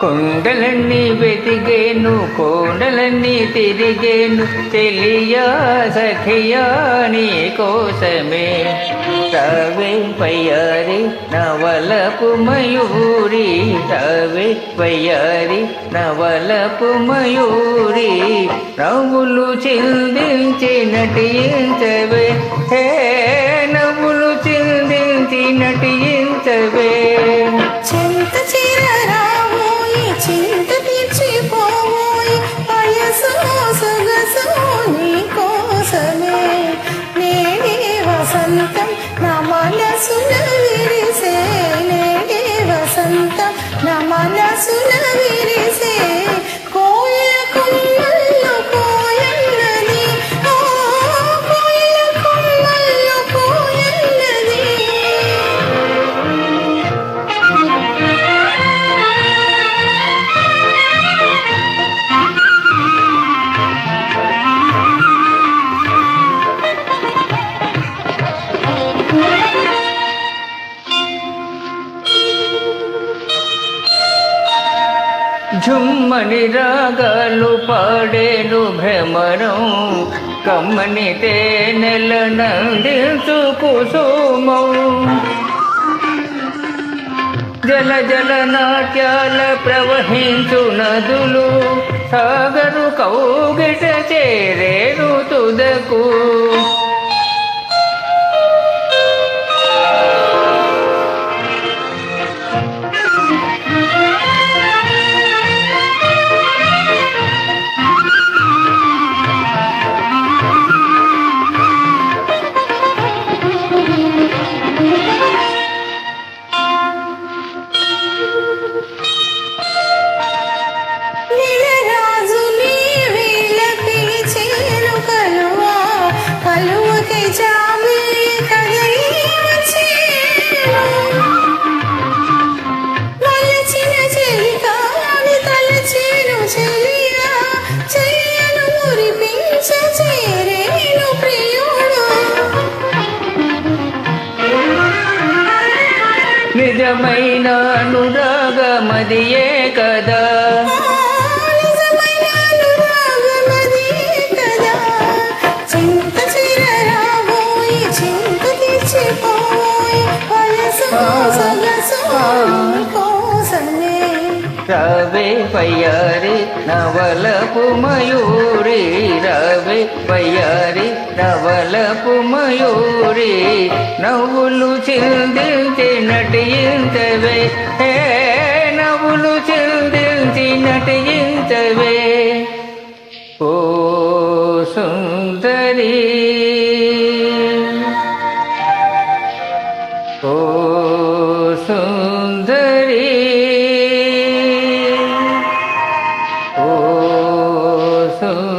కొండలన్నీ వెతిగేను కొండలన్నీ తిరిగేను. తెలియా సఖియా నీ కోసమే. రవే పయ్యారి నవలపు మయూరి రవే పయ్యారి నవలపు మయూరి. నవ్వులు చిందించి నటించవే హే నవ్వులు చిందించి నటించవే. వసంతం నా మనసున విరిసే వసంతం నా మనసున ఝుమ్మని రాగాలు పాడేను భ్రమరం కమ్మని తేనెల నందించు కుసుమం జల జల నాట్యాల ప్రవహించు నదులు సాగరు కౌగిట చేరే తుదకు నిజమైన అనురాగమదియే కదా కదా. చింత రవే పయ్యారి నవలపు మయూరి రవే పయ్యారి నవలపు మయూరి నవ్వులు చిందించి నటించవే హే నవ్వులు చిందించి నటించవే ఓ సుందరి ఓ సుందరీ Oh.